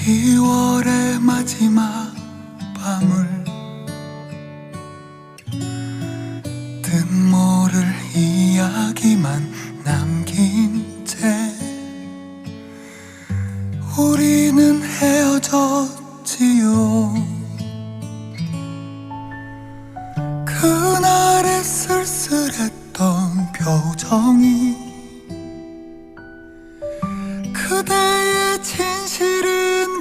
10월의 마지막 밤을 같아요. 그날의 쓸쓸했던 표정이 그대의 진실인가요?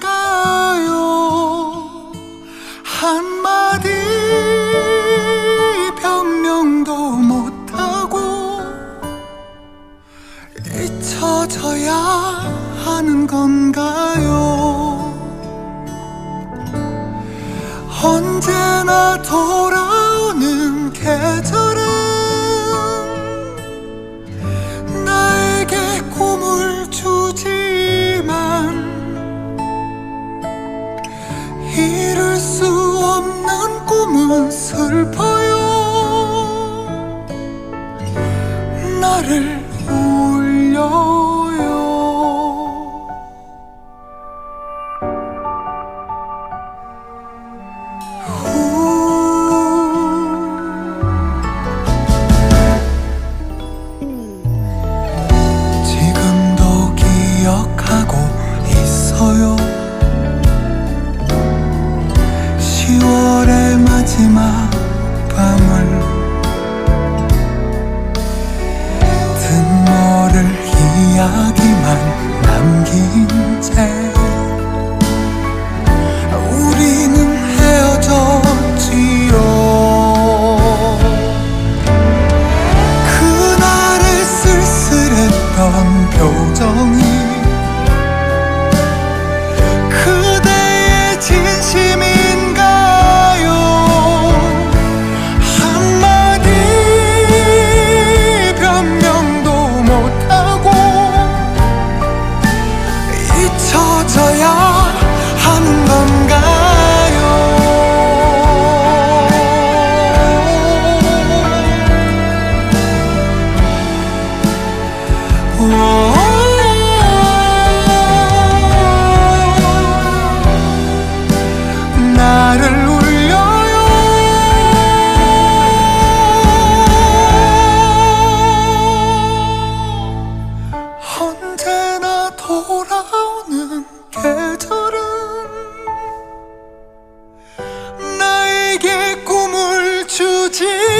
한마디 변명도 못하고 잊혀져야 하는 건가요? 언제나 돌아오는 계절 담긴 새 我怎样？情。